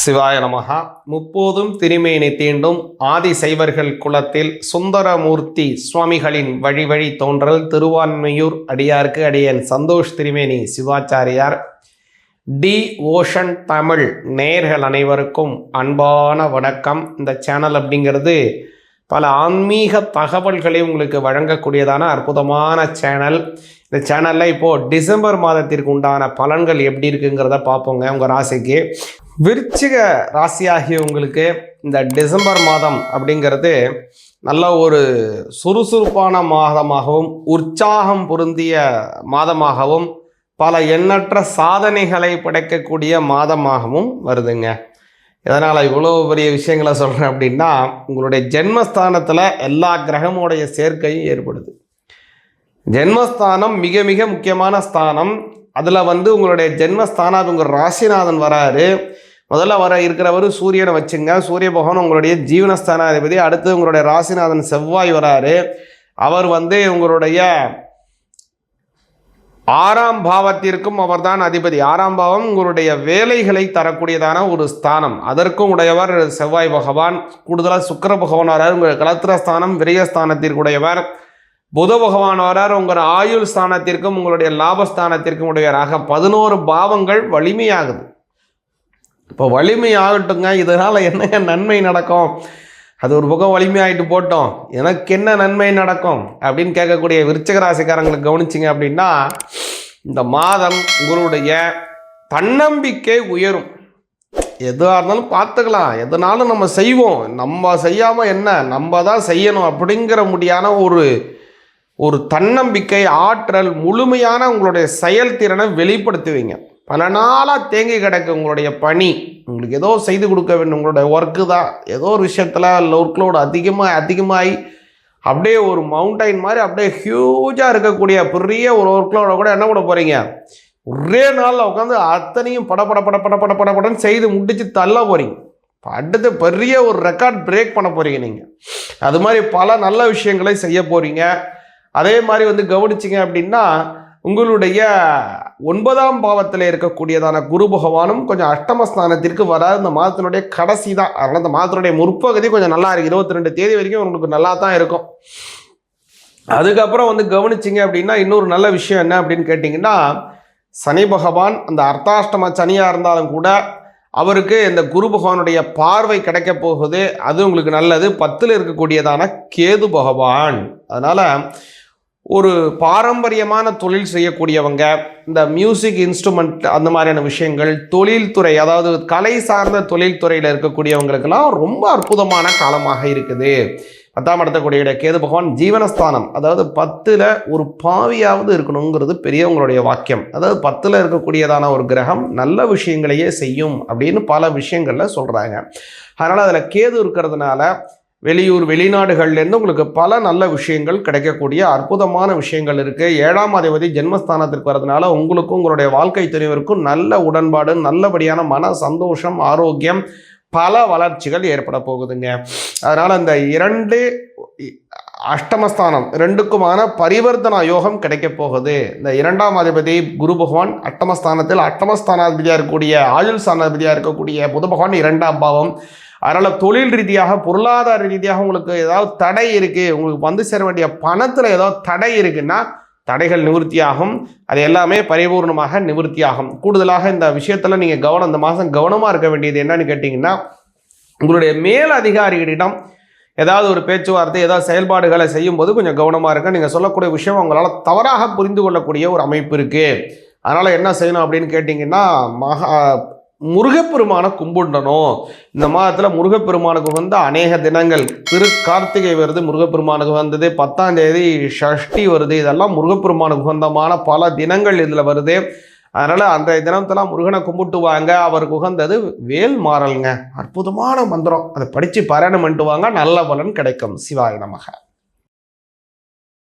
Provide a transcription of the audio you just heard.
சிவாய நமகா முப்போதும் திருமேனி தீண்டும் ஆதி சைவர்கள் குலத்தில் சுந்தரமூர்த்தி சுவாமிகளின் வழி வழி தோன்றல் திருவான்மையூர் அடியார்க்கு அடியன் சந்தோஷ் திருமேனி சிவாச்சாரியார். டி. ஓஷன் தமிழ் நேர்கள் அனைவருக்கும் அன்பான வணக்கம். இந்த சேனல் அப்படிங்கிறது பல ஆன்மீக தகவல்களை உங்களுக்கு வழங்கக்கூடியதான அற்புதமான சேனல். இந்த சேனலில் இப்போது டிசம்பர் மாதத்திற்கு உண்டான பலன்கள் எப்படி இருக்குங்கிறத பார்ப்போங்க உங்கள் ராசிக்கு. விருச்சிக ராசியாகிய உங்களுக்கு இந்த டிசம்பர் மாதம் அப்படிங்கிறது நல்ல ஒரு சுறுசுறுப்பான மாதமாகவும் உற்சாகம் பொருந்திய மாதமாகவும் பல எண்ணற்ற சாதனைகளை படைக்கக்கூடிய மாதமாகவும் வருதுங்க. எதனால் இவ்வளோ பெரிய விஷயங்களை சொல்கிறேன் அப்படின்னா உங்களுடைய ஜென்மஸ்தானத்தில் எல்லா கிரகமுடைய சேர்க்கையும் ஏற்படுது. ஜென்மஸ்தானம் மிக மிக முக்கியமான ஸ்தானம். அதில் வந்து உங்களுடைய ஜென்மஸ்தானம் உங்கள் ராசிநாதன் வராரு. முதல்ல வர இருக்கிறவர் சூரியனை வச்சுங்க. சூரிய பகவான் உங்களுடைய ஜீவனஸ்தானாதிபதி. அடுத்து உங்களுடைய ராசிநாதன் செவ்வாய் வராரு. அவர் வந்து உங்களுடைய ஆறாம் பாவத்திற்கும் அவர்தான் அதிபதி. ஆறாம் பாவம் உங்களுடைய வேலைகளை தரக்கூடியதான ஒரு ஸ்தானம். அதற்கும் உடையவர் செவ்வாய் பகவான். கூடுதலாக சுக்கர பகவான் வரார். உங்கள் கலத்திரஸ்தானம் விரயஸ்தானத்திற்குடையவர் புத பகவான் வரார். உங்கள் ஆயுள் ஸ்தானத்திற்கும் உங்களுடைய லாபஸ்தானத்திற்கும் உடையவராக பதினோரு பாவங்கள் வலிமையாகுது. இப்போ வலிமை ஆகட்டுங்க இதனால் என்னங்க நன்மை நடக்கும்? அது ஒரு பக்கம் வலிமையாகிட்டு போட்டோம். எனக்கு என்ன நன்மை நடக்கும்? அப்படின்னு கேட்கக்கூடிய விருச்சக ராசிக்காரங்களுக்கு கவனிச்சிங்க அப்படின்னா இந்த மாதம் உங்களுடைய தன்னம்பிக்கை உயரும். எதுவாக இருந்தாலும் பார்த்துக்கலாம். எதனாலும் நம்ம செய்வோம். நம்ம செய்யாமல் என்ன? நம்ம தான் செய்யணும் அப்படிங்கிற முடியான ஒரு ஒரு தன்னம்பிக்கை ஆற்றல் முழுமையான உங்களுடைய செயல்திறனை வெளிப்படுத்துவீங்க. பல நாளாக தேங்கி கிடக்கு உங்களுடைய பணி. உங்களுக்கு ஏதோ செய்து கொடுக்க வேண்டும். உங்களுடைய ஒர்க்கு தான் ஏதோ ஒரு விஷயத்தில் ஒர்க் லோடு அதிகமாக அதிகமாகி அப்படியே ஒரு மவுண்டைன் மாதிரி அப்படியே ஹியூஜாக இருக்கக்கூடிய பெரிய ஒரு ஒர்க் லோட கூட என்ன பண்ண போகிறீங்க ஒரே நாளில் உட்காந்து அத்தனையும் பட பட பட பட பட பட படன்னு செய்து முடித்து தள்ள போகிறீங்க அடுத்து பெரிய ஒரு ரெக்கார்ட் பிரேக் பண்ண போகிறீங்க நீங்கள் அது மாதிரி பல நல்ல விஷயங்களை செய்ய போகிறீங்க அதே மாதிரி வந்து கவனிச்சிங்க அப்படின்னா உங்களுடைய ஒன்பதாம் பாவத்தில் இருக்கக்கூடியதான குரு பகவானும் கொஞ்சம் அஷ்டமஸ்தானத்திற்கு வராது. இந்த மாதத்தினுடைய கடைசி தான். அதனால் இந்த மாதத்தினுடைய முற்பகுதி கொஞ்சம் நல்லா இருக்குது இருபத்தி ரெண்டு தேதி வரைக்கும் உங்களுக்கு நல்லா தான் இருக்கும். அதுக்கப்புறம் வந்து கவனிச்சிங்க அப்படின்னா இன்னொரு நல்ல விஷயம் என்ன அப்படின்னு கேட்டிங்கன்னா சனி பகவான் அந்த அர்த்தாஷ்டம சனியாக இருந்தாலும் கூட அவருக்கு இந்த குரு பகவானுடைய பார்வை கிடைக்க போகுது. அது உங்களுக்கு நல்லது. பத்தில் இருக்கக்கூடியதான கேது பகவான். அதனால் ஒரு பாரம்பரியமான தொழில் செய்யக்கூடியவங்க இந்த மியூசிக் இன்ஸ்ட்ருமெண்ட் அந்த மாதிரியான விஷயங்கள் தொழில்துறை அதாவது கலை சார்ந்த தொழில்துறையில் இருக்கக்கூடியவங்களுக்கெல்லாம் ரொம்ப அற்புதமான காலமாக இருக்குது. பத்தாம் இடத்தக்கூடிய கேது பகவான் ஜீவனஸ்தானம் அதாவது பத்தில் ஒரு பாவியாவது இருக்கணுங்கிறது பெரியவங்களுடைய வாக்கியம். அதாவது பத்தில் இருக்கக்கூடியதான ஒரு கிரகம் நல்ல விஷயங்களையே செய்யும் அப்படின்னு பல விஷயங்களில் சொல்கிறாங்க அதனால் அதில் கேது இருக்கிறதுனால வெளியூர் வெளிநாடுகள்லேருந்து உங்களுக்கு பல நல்ல விஷயங்கள் கிடைக்கக்கூடிய அற்புதமான விஷயங்கள் இருக்குது ஏழாம் அதிபதி ஜென்மஸ்தானத்திற்கு வரதுனால உங்களுக்கும் உங்களுடைய வாழ்க்கை துறைவருக்கும் நல்ல உடன்பாடு நல்லபடியான மன சந்தோஷம் ஆரோக்கியம் பல வளர்ச்சிகள் ஏற்பட போகுதுங்க. அதனால் அந்த இரண்டு அஷ்டமஸ்தானம் ரெண்டுக்குமான பரிவர்த்தனா யோகம் கிடைக்க போகுது. இந்த இரண்டாம் அதிபதி குரு பகவான் அட்டமஸ்தானத்தில் அட்டமஸ்தானாதிபதியாக இருக்கக்கூடிய ஆயுள் ஸ்தானாதிபதியாக இருக்கக்கூடிய புத பகவான் இரண்டாம் பாவம். அதனால் தொழில் ரீதியாக பொருளாதார ரீதியாக உங்களுக்கு ஏதாவது தடை இருக்குது உங்களுக்கு வந்து சேர வேண்டிய பணத்தில் ஏதாவது தடை இருக்குன்னா தடைகள் நிவர்த்தியாகும். அது எல்லாமே பரிபூர்ணமாக நிவர்த்தியாகும். கூடுதலாக இந்த விஷயத்தில் நீங்கள் கவனம் இந்த மாதம் கவனமாக இருக்க வேண்டியது என்னன்னு கேட்டிங்கன்னா உங்களுடைய மேல் அதிகாரிகளிடம் ஏதாவது ஒரு பேச்சுவார்த்தை ஏதாவது செயல்பாடுகளை செய்யும்போது கொஞ்சம் கவனமாக இருக்கும் நீங்கள் சொல்லக்கூடிய விஷயம் உங்களால் தவறாக புரிந்து கொள்ளக்கூடிய ஒரு அமைப்பு இருக்குது அதனால் என்ன செய்யணும் அப்படின்னு கேட்டிங்கன்னா மகா முருகப்பெருமானை கும்பிடணும். இந்த மாதத்தில் முருகப்பெருமானுக்கு வந்து அநேக தினங்கள். திரு கார்த்திகை வருது முருகப்பெருமானுக்கு வந்தது. பத்தாம் தேதி ஷஷ்டி வருது. இதெல்லாம் முருகப்பெருமானுக்கு உகந்தமான பல தினங்கள் இதில் வருது. அதனால் அந்த தினத்தெல்லாம் முருகனை கும்பிட்டு வாங்க அவருக்கு உகந்தது வேல் மாறலுங்க. அற்புதமான மந்திரம். அதை படித்து பாராயணம் பண்ணிட்டு வாங்க. நல்ல பலன் கிடைக்கும். சிவாய நமக.